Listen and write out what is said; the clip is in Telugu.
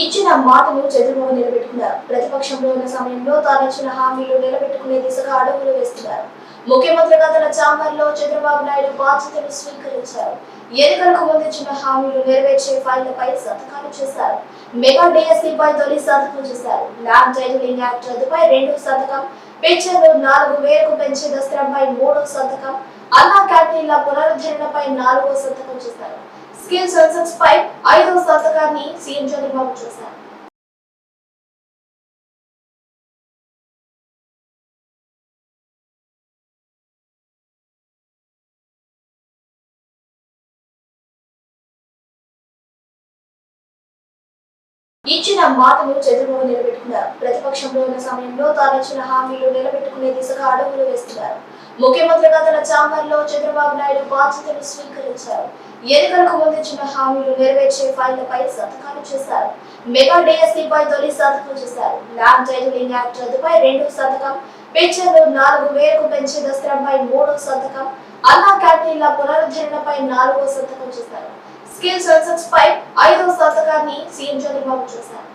ఇచ్చిన మాటను చంద్రబాబు నిలబెట్టుకున్నారు. ప్రతిపక్షంలో ఉన్న సమయంలో తాను ఇచ్చిన హామీలు నిలబెట్టుకునే దిశగా అడుగులు వేస్తున్నారు. ముఖ్యమంత్రిగా తన చాంబర్లో చంద్రబాబు నాయుడు బాధ్యతలు స్వీకరించారు. ఎన్నికలకు ముందు ఇచ్చిన హామీలు నెరవేర్చే ఫైళ్ళపై సంతకాలు చేశారు. మెగా డిఎస్సీపై తొలి సంతకం చేశారు. ల్యాబ్ టైటిలింగ్ యాక్ట్ రద్దుపై రెండో సంతకం పెన్షన్లు నాలుగు వేలకు పెంచే దసరాపై మూడో సంతకం అన్నా క్యాంటీన్ల పునరుద్ధరణపై నాలుగో సంతకం చేశారు. స్కిల్ సెన్సెక్స్ పై ఐదవ శతకాన్ని సీఎం చంద్రబాబు చేశారు. ఇచ్చిన మాటను చంద్రబాబు నిలబెట్టుకున్నారు. ప్రతిపక్షంలో ఉన్న సమయంలో తాను ఇచ్చిన హామీలు నిలబెట్టుకునే దిశగా అడుగులు వేస్తున్నారు. ముఖ్యమంత్రిగా తన చాంబర్లో చంద్రబాబు నాయుడు బాధ్యతలు స్వీకరించారు. ఎన్నికలకు ముందు ఇచ్చిన హామీలు నెరవేర్చే ఫైళ్ళపై సంతకాలు చేశారు. మెగా డిఎస్సీపై తొలి సంతకం చేశారు. ల్యాండ్ టైటిలింగ్ యాక్ట్ రద్దుపై రెండో సంతకం పెన్షన్లు నాలుగు వేలకు పెంచే దసరాపై మూడో సంతకం అన్నా క్యాంటీన్ల పునరుద్ధరణపై నాలుగో సంతకం చేశారు. స్కిల్ సెన్సెక్స్ పై ఐదవ సంతకాన్ని సీఎం చంద్రబాబు చేశారు.